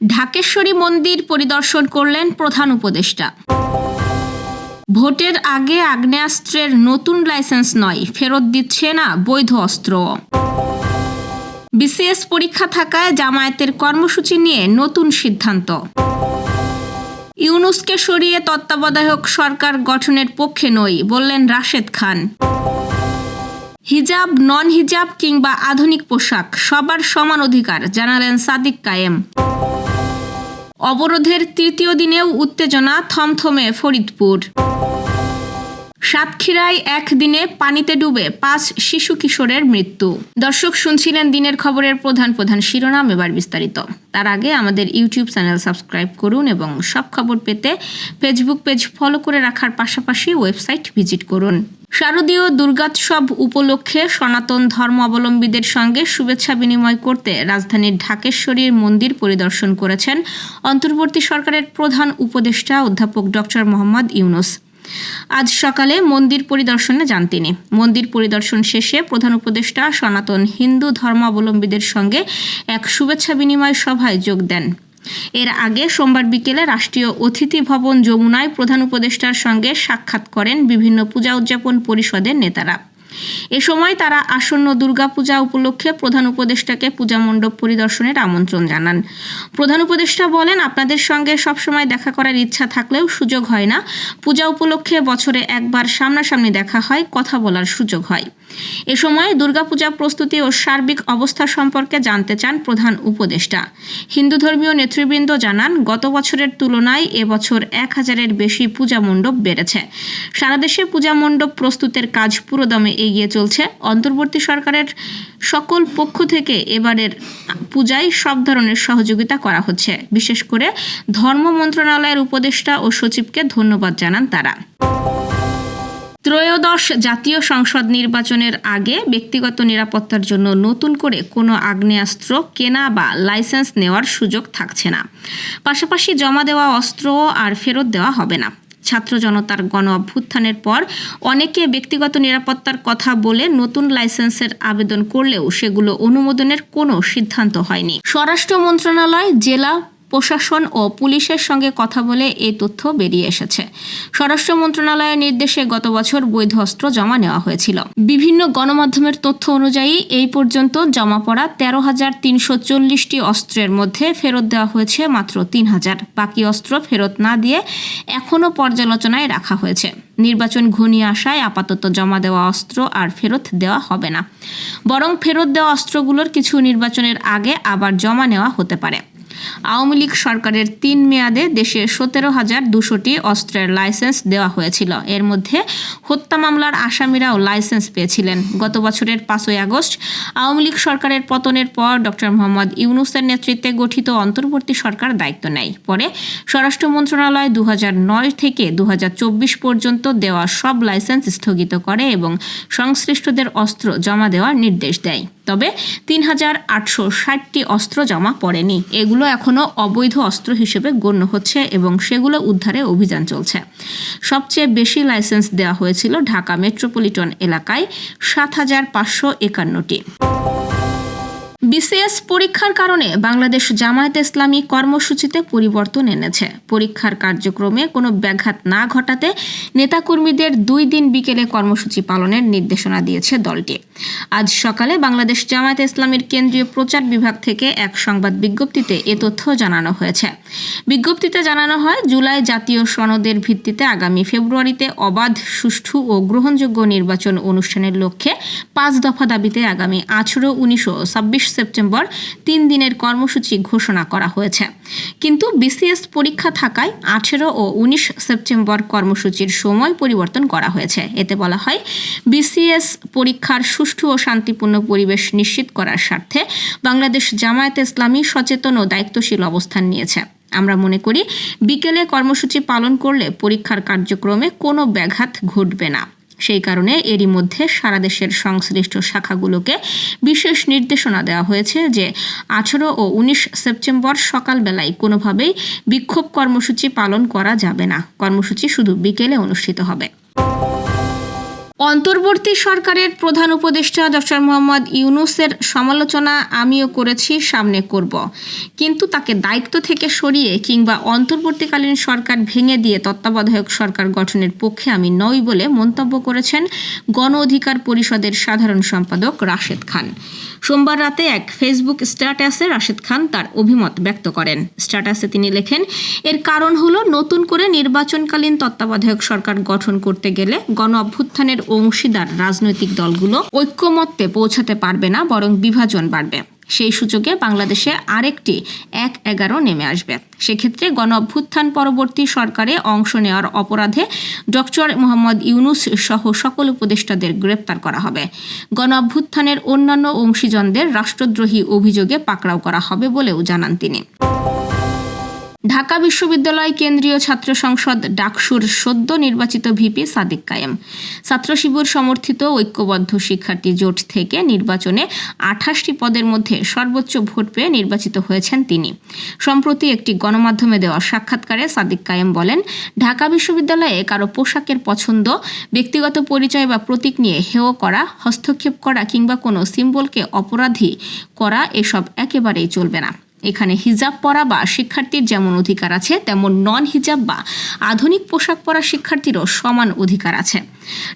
ঢাকেশ্বরী মন্দির পরিদর্শন করলেন প্রধান উপদেষ্টা। ভোটের আগে আগ্নেয়াস্ত্রের নতুন লাইসেন্স নয়, ফেরত দিচ্ছে না বৈধ অস্ত্র। বিসিএস পরীক্ষা থাকায় জামায়াতের কর্মসূচি নিয়ে নতুন সিদ্ধান্ত। ইউনুসকে সরিয়ে তত্ত্বাবধায়ক সরকার গঠনের পক্ষে নই, বললেন রাশেদ খান। হিজাব নন হিজাব কিংবা আধুনিক পোশাক সবার সমান অধিকার, জানালেন সাদিক কায়েম। অবরোধের তৃতীয় দিনেও উত্তেজনা থমথমে ফরিদপুর। সাতক্ষীরায় একদিনে পানিতে ডুবে পাঁচ শিশু কিশোরের মৃত্যু। দর্শক, শুনছিলেন দিনের খবরের প্রধান প্রধান শিরোনাম, এবার বিস্তারিত। তার আগে আমাদের ইউটিউব চ্যানেল সাবস্ক্রাইব করুন এবং সব খবর পেতে ফেসবুক পেজ ফলো করে রাখার পাশাপাশি ওয়েবসাইট ভিজিট করুন। শারদীয় দুর্গোৎসব উপলক্ষে সনাতন ধর্মাবলম্বীদের সঙ্গে শুভেচ্ছা বিনিময় করতে রাজধানীর ঢাকেশ্বরীর মন্দির পরিদর্শন করেছেন অন্তর্বর্তী সরকারের প্রধান উপদেষ্টা অধ্যাপক ডক্টর মোহাম্মদ ইউনুস। আজ সকালে মন্দির পরিদর্শনে যান তিনি। মন্দির পরিদর্শন শেষে প্রধান উপদেষ্টা সনাতন হিন্দু ধর্মাবলম্বীদের সঙ্গে এক শুভেচ্ছা বিনিময় সভায় যোগ দেন। এর আগে সোমবার বিকেলে রাষ্ট্রীয় অতিথি ভবন যমুনায় প্রধান উপদেষ্টার সঙ্গে সাক্ষাৎ করেন বিভিন্ন পূজা উদযাপন পরিষদের নেতারা। এ সময় তারা আসন্ন দুর্গাপূজা উপলক্ষে প্রধান উপদেষ্টাকে পূজা মণ্ডপ পরিদর্শনের আমন্ত্রণ জানান। প্রধান উপদেষ্টা বলেন, আপনাদের সঙ্গে সবসময় দেখা করার ইচ্ছা থাকলেও সুযোগ হয় না। পূজা উপলক্ষে বছরে একবার সামনাসামনি দেখা হয়, কথা বলার সুযোগ হয়। এ সময় দুর্গাপূজা প্রস্তুতি ও সার্বিক অবস্থা সম্পর্কে জানতে চান প্রধান উপদেষ্টা। হিন্দু ধর্মীয় নেতৃবৃন্দ জানান, গত বছরের তুলনায় এবছর এক হাজারের বেশি পূজা মণ্ডপ বেড়েছে। সারা দেশে পূজা মণ্ডপ প্রস্তুতের কাজ পুরোদমে এগিয়ে চলছে। অন্তর্বর্তী সরকারের সকল পক্ষ থেকে এবারের পূজায় সব ধরনের সহযোগিতা করা হচ্ছে। বিশেষ করে ধর্ম মন্ত্রণালয়ের উপদেষ্টা ও সচিবকে ধন্যবাদ জানান তারা। ত্রয়োদশ জাতীয় সংসদ নির্বাচনের আগে ব্যক্তিগত নিরাপত্তার জন্য নতুন করে কোনো আগ্নেয়াস্ত্র কেনা বা লাইসেন্স নেওয়ার সুযোগ থাকছে না। পাশাপাশি জমা দেওয়া অস্ত্র আর ফেরত দেওয়া হবে না। ছাত্র জনতার গণ অভ্যুত্থানের পর অনেকে ব্যক্তিগত নিরাপত্তার কথা বলে নতুন লাইসেন্সের আবেদন করলেও সেগুলো অনুমোদনের কোনো সিদ্ধান্ত হয়নি। স্বরাষ্ট্র মন্ত্রণালয়, জেলা প্রশাসন ও পুলিশের সঙ্গে কথা বলে এই তথ্য বেরিয়ে এসেছে। স্বরাষ্ট্র মন্ত্রণালয়ের নির্দেশে গত বছর বৈধ অস্ত্র জমা নেওয়া হয়েছিল। বিভিন্ন গণমাধ্যমের তথ্য অনুযায়ী এই পর্যন্ত জমা পড়া তেরো হাজার তিনশো চল্লিশটি অস্ত্রের মধ্যে ফেরত দেওয়া হয়েছে মাত্র তিন হাজার। বাকি অস্ত্র ফেরত না দিয়ে এখনও পর্যালোচনায় রাখা হয়েছে। নির্বাচন ঘনিয়ে আসায় আপাতত জমা দেওয়া অস্ত্র আর ফেরত দেওয়া হবে না। বরং ফেরত দেওয়া অস্ত্রগুলোর কিছু নির্বাচনের আগে আবার জমা নেওয়া হতে পারে। আওয়ামী লীগ সরকারের তিন মেয়াদে দেশে সতেরো হাজার দুশোটি অস্ত্রের লাইসেন্স দেওয়া হয়েছিল। এর মধ্যে হত্যা মামলার আসামিরাও লাইসেন্স পেয়েছিলেন। গত বছরের পাঁচই আগস্ট আওয়ামী লীগ সরকারের পতনের পর ডক্টর মোহাম্মদ ইউনুসের নেতৃত্বে গঠিত অন্তর্বর্তী সরকার দায়িত্ব নেয়। পরে স্বরাষ্ট্র মন্ত্রণালয় দু নয় থেকে দু হাজার চব্বিশ পর্যন্ত দেওয়া সব লাইসেন্স স্থগিত করে এবং সংশ্লিষ্টদের অস্ত্র জমা দেওয়ার নির্দেশ দেয়। তবে তিন হাজার আটশো ষাটটি অস্ত্র জমা পড়েনি। এগুলো এখনও অবৈধ অস্ত্র হিসেবে গণ্য হচ্ছে এবং সেগুলো উদ্ধারে অভিযান চলছে। সবচেয়ে বেশি লাইসেন্স দেওয়া হয়েছিল ঢাকা মেট্রোপলিটন এলাকায় সাত হাজার পাঁচশো একান্নটি। বিসিএস পরীক্ষার কারণে বাংলাদেশ জামায়াতে ইসলামী কর্মসূচিতে পরিবর্তন এনেছে। পরীক্ষার কার্যক্রমে কোনো ব্যাঘাত না ঘটাতে নেতাকর্মীদের দুই দিন বিকেলে কর্মসূচি পালনের নির্দেশনা দিয়েছে দলটি। আজ সকালে বাংলাদেশ জামায়াতে ইসলামীর কেন্দ্রীয় প্রচার বিভাগ থেকে এক সংবাদ বিজ্ঞপ্তিতে এ তথ্য জানানো হয়েছে। বিজ্ঞপ্তিতে জানানো হয়, জুলাই জাতীয় সনদের ভিত্তিতে আগামী ফেব্রুয়ারিতে অবাধ, সুষ্ঠু ও গ্রহণযোগ্য নির্বাচন অনুষ্ঠানের লক্ষ্যে পাঁচ দফা দাবিতে আগামী আঠেরো উনিশশো ছাব্বিশ সেপ্টেম্বর তিন দিনের কর্মসূচি ঘোষণা করা হয়েছে। কিন্তু বিসিএস পরীক্ষা থাকায় আঠেরো ও উনিশ সেপ্টেম্বর কর্মসূচির সময় পরিবর্তন করা হয়েছে। এতে বলা হয়, বিসিএস পরীক্ষার সুষ্ঠু ও শান্তিপূর্ণ পরিবেশ নিশ্চিত করার স্বার্থে বাংলাদেশ জামায়াতে ইসলামী সচেতন ও দায়িত্বশীল অবস্থান নিয়েছে। আমরা মনে করি, বিকেলে কর্মসূচি পালন করলে পরীক্ষার কার্যক্রমে কোনো ব্যাঘাত ঘটবে না। সেই কারণে এরই মধ্যে সারা দেশের সংশ্লিষ্ট শাখাগুলোকে বিশেষ নির্দেশনা দেওয়া হয়েছে যে আঠারো ও উনিশ সেপ্টেম্বর সকালবেলায় কোনোভাবেই বিক্ষোভ কর্মসূচি পালন করা যাবে না। কর্মসূচি শুধু বিকেলে অনুষ্ঠিত হবে। অন্তর্বর্তী সরকারের প্রধান উপদেষ্টা ডক্টর মোহাম্মদ ইউনুসের সমালোচনা আমিও করেছি, সামনে করব। কিন্তু তাকে দায়িত্ব থেকে সরিয়ে কিংবা অন্তর্বর্তীকালীন সরকার ভেঙে দিয়ে তত্ত্বাবধায়ক সরকার গঠনের পক্ষে আমি নই বলে মন্তব্য করেছেন গণ অধিকার পরিষদের সাধারণ সম্পাদক রাশেদ খান। সোমবার রাতে এক ফেসবুক স্ট্যাটাসে রাশেদ খান তার অভিমত ব্যক্ত করেন। স্ট্যাটাসে তিনি লেখেন, এর কারণ হলো নতুন করে নির্বাচনকালীন তত্ত্বাবধায়ক সরকার গঠন করতে গেলে গণ অভ্যুত্থানের অংশীদার রাজনৈতিক দলগুলো ঐক্যমত্যে পৌঁছাতে পারবে না, বরং বিভাজন বাড়বে। সেই সূচকে বাংলাদেশে আরেকটি এক এগারো নেমে আসবে। সেক্ষেত্রে গণ অভ্যুত্থান পরবর্তী সরকারে অংশ নেওয়ার অপরাধে ডক্টর মোহাম্মদ ইউনুস সহ সকল উপদেষ্টাদের গ্রেপ্তার করা হবে। গণ অভ্যুত্থানের অন্যান্য অংশীজনদের রাষ্ট্রদ্রোহী অভিযোগে পাকড়াও করা হবে বলেও জানান তিনি। ঢাকা বিশ্ববিদ্যালয় কেন্দ্রীয় ছাত্র সংসদ ডাকসুর সদ্য নির্বাচিত ভিপি সাদিক কায়েম। ছাত্র শিবির সমর্থিত ঐক্যবদ্ধ শিক্ষার্থী জোট থেকে নির্বাচনে আঠাশটি পদের মধ্যে সর্বোচ্চ ভোট পেয়ে নির্বাচিত হয়েছেন তিনি। সম্প্রতি একটি গণমাধ্যমে দেওয়া সাক্ষাৎকারে সাদিক কায়েম বলেন, ঢাকা বিশ্ববিদ্যালয়ে কারও পোশাকের পছন্দ, ব্যক্তিগত পরিচয় বা প্রতীক নিয়ে হেয় করা, হস্তক্ষেপ করা কিংবা কোনো সিম্বলকে অপরাধী করা এসব একেবারেই চলবে না। এখানে হিজাব পরা বা শিক্ষার্থীর যেমন অধিকার আছে, তেমন নন হিজাব বা আধুনিক পোশাক পরা শিক্ষার্থীরও সমান অধিকার আছে।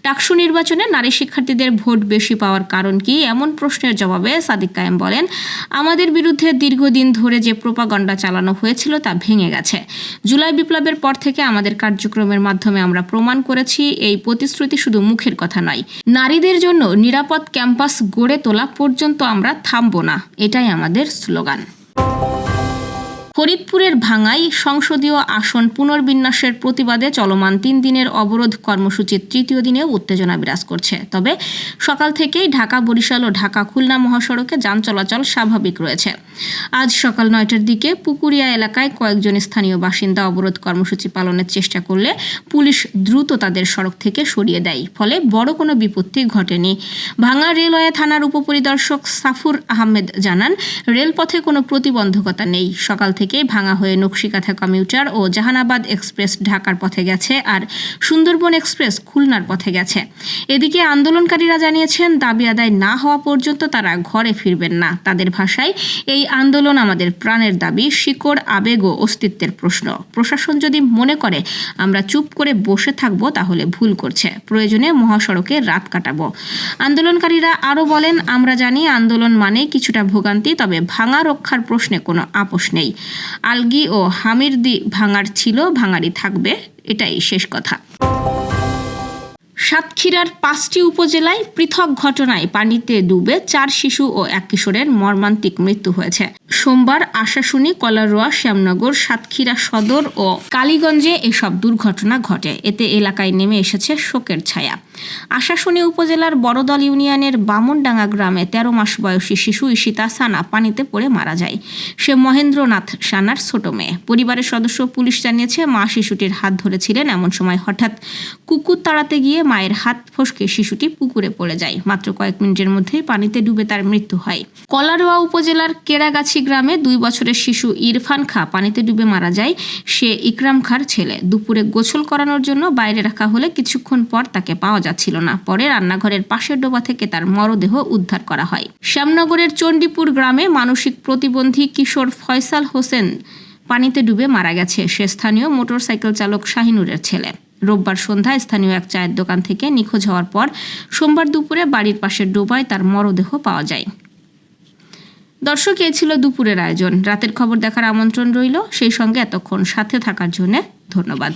ডাকসু নির্বাচনে নারী শিক্ষার্থীদের ভোট বেশি পাওয়ার কারণ কি? এমন প্রশ্নের জবাবে সাদিক কায়েম বলেন, আমাদের বিরুদ্ধে দীর্ঘদিন ধরে যে প্রোপাগণ্ডা চালানো হয়েছিল তা ভেঙে গেছে। জুলাই বিপ্লবের পর থেকে আমাদের কার্যক্রমের মাধ্যমে আমরা প্রমাণ করেছি, এই প্রতিশ্রুতি শুধু মুখের কথা নয়। নারীদের জন্য নিরাপদ ক্যাম্পাস গড়ে তোলা পর্যন্ত আমরা থামব না। এটাই আমাদের স্লোগান। ফরিদপুরের ভাঙাই সংসদীয় আসন পুনর্বিন্যাসের প্রতিবাদে চলমান তিন দিনের অবরোধ কর্মসূচির তৃতীয় দিনেও উত্তেজনা বিরাজ করছে। তবে সকাল থেকেই ঢাকা, বরিশাল ও ঢাকা খুলনা মহাসড়কে যান চলাচল স্বাভাবিক রয়েছে। আজ সকাল নয়টার দিকে পুকুরিয়া এলাকায় কয়েকজন স্থানীয় বাসিন্দা অবরোধ কর্মসূচি পালনের চেষ্টা করলে পুলিশ দ্রুত তাদের সড়ক থেকে সরিয়ে দেয়। ফলে বড় কোনো বিপত্তি ঘটেনি। ভাঙা রেলওয়ে থানার উপপরিদর্শক সাফুর আহমেদ জানান, রেলপথে কোনো প্রতিবন্ধকতা নেই। সকাল থেকে ভাঙা হয়ে নকশিকাথা কমিউটার ও জাহানাবাদ এক্সপ্রেস ঢাকার পথে গেছে আর সুন্দরবন এক্সপ্রেস খুলনার পথে গেছে। এদিকে আন্দোলনকারীরা জানিয়েছেন, দাবি আদায় না হওয়া পর্যন্ত তারা ঘরে ফিরবেন না। তাদের ভাষায়, এই আন্দোলন আমাদের প্রাণের দাবি, শিকড়, আবেগ ও অস্তিত্বের প্রশ্ন। প্রশাসন যদি মনে করে, আমরা চুপ করে বসে থাকব, তাহলে ভুল করছে। প্রয়োজনে মহাসড়কে রাত কাটাবো। আন্দোলনকারীরা আরও বলেন, আমরা জানি আন্দোলন মানে কিছুটা ভোগান্তি, তবে ভাঙা রক্ষার প্রশ্নে কোনো আপোষ নেই। আলগি ও হামির দি ভাঙার ছিল ভাঙারই থাকবে এটাই শেষ কথা। সাতক্ষীরার পাঁচটি উপজেলায় পৃথক ঘটনায় পানিতে ডুবে চার শিশু ও এক কিশোরের মর্মান্তিক মৃত্যু হয়েছে। সোমবার আশাশুনি, কলারোয়া, শ্যামনগর, সাতক্ষীরা সদর ও কালীগঞ্জে এসব দুর্ঘটনা ঘটে। এতে এলাকায় নেমে এসেছে শোকের ছায়া। আশাশুনি উপজেলার বড়দল ইউনিয়নের বামনডাঙ্গা গ্রামে তেরো মাস বয়সী শিশু ঈশিতা সানা পানিতে পড়ে মারা যায়। সে মহেন্দ্রনাথ সানার ছোট মেয়ে। পরিবারের সদস্য পুলিশ জানিয়েছে, মা শিশুটির হাত ধরেছিলেন। এমন সময় হঠাৎ কুকুর তাড়াতে গিয়ে মায়ের হাত ফসকে শিশুটি পুকুরে পড়ে যায়। মাত্র কয়েক মিনিটের মধ্যেই পানিতে ডুবে তার মৃত্যু হয়। কলারোয়া উপজেলার কেরাগাছি গ্রামে দুই বছরের শিশু ইরফান খা পানিতে ডুবে মারা যায়। সে ইকরাম খার ছেলে। দুপুরে গোসল করানোর জন্য বাইরে রাখা হলে কিছুক্ষণ পর তাকে পাওয়া যাচ্ছিল না। পরে রান্নাঘরের পাশের ডোবা থেকে তার মরদেহ উদ্ধার করা হয়। শ্যামনগরের চণ্ডীপুর গ্রামে মানসিক প্রতিবন্ধী কিশোর ফয়সাল হোসেন পানিতে ডুবে মারা গেছে। সে স্থানীয় মোটরসাইকেল চালক শাহিনুরের ছেলে। রোববার সন্ধ্যায় স্থানীয় এক চায়ের দোকান থেকে নিখোঁজ হওয়ার পর সোমবার দুপুরে বাড়ির পাশের ডোবায় তার মরদেহ পাওয়া যায়। দর্শক, এ ছিল দুপুরের আয়োজন। রাতের খবর দেখার আমন্ত্রণ রইল। সেই সঙ্গে এতক্ষণ সাথে থাকার জন্য ধন্যবাদ।